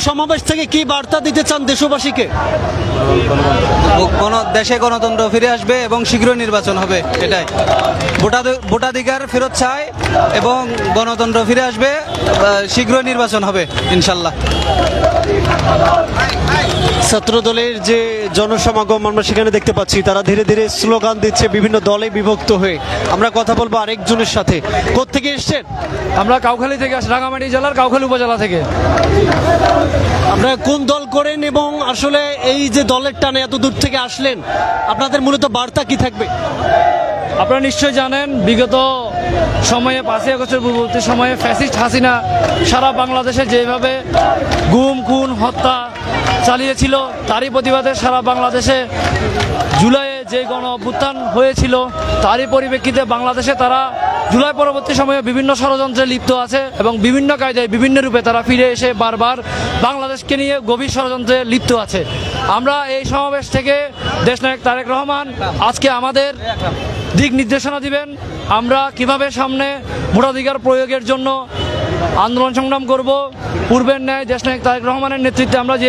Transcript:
সমাবেশ থেকে কি বার্তা দিতে চান দেশবাসীকে? দেশে গণতন্ত্র ফিরে আসবে এবং শীঘ্র নির্বাচন হবে, এটাই। ভোটাধি- ভোটাধিকার ফেরত চায় এবং গণতন্ত্র ফিরে আসবে শীঘ্র নির্বাচন হবে, ইনশাল্লাহ। ছাত্র দলের যে জনসমাগম আমরা সেখানে দেখতে পাচ্ছি তারা ধীরে ধীরে স্লোগান দিচ্ছে বিভিন্ন দলে বিভক্ত হয়ে। আমরা কথা বলব আরেকজনের সাথে। কোত্থেকে এসছেন? আমরা কাউখালী থেকে আসি রাঙামাটি জেলার কাউখালী উপজেলা থেকে। আপনারা কোন দল করেন এবং আসলে এই যে দলের টানে এত দূর থেকে আসলেন আপনাদের মূলত বার্তা কি থাকবে? আপনারা নিশ্চয়ই জানেন, বিগত সময়ে পাঁচই আগস্টের পূর্ববর্তী সময়ে ফ্যাসিস্ট হাসিনা সারা বাংলাদেশে যেভাবে গুম, খুন, হত্যা চালিয়েছিল, তারই প্রতিবাদে সারা বাংলাদেশে জুলাইয়ে যে গণ অভ্যুত্থান হয়েছিল, তারই পরিপ্রেক্ষিতে বাংলাদেশে তারা জুলাই পরবর্তী সময়ে বিভিন্ন ষড়যন্ত্রে লিপ্ত আছে এবং বিভিন্ন কায়দায় বিভিন্ন রূপে তারা ফিরে এসে বারবার বাংলাদেশকে নিয়ে গভীর ষড়যন্ত্রে লিপ্ত আছে। আমরা এই সমাবেশ থেকে দেশনায়ক তারেক রহমান, আজকে আমাদের দিক নির্দেশনা দিবেন। আমরা কীভাবে সামনে ভোটাধিকার প্রয়োগের জন্য আন্দোলন সংগ্রাম করব? পূর্বের ন্যায় দেশ নায়ক তারেক রহমানের নেতৃত্বে আমরা যে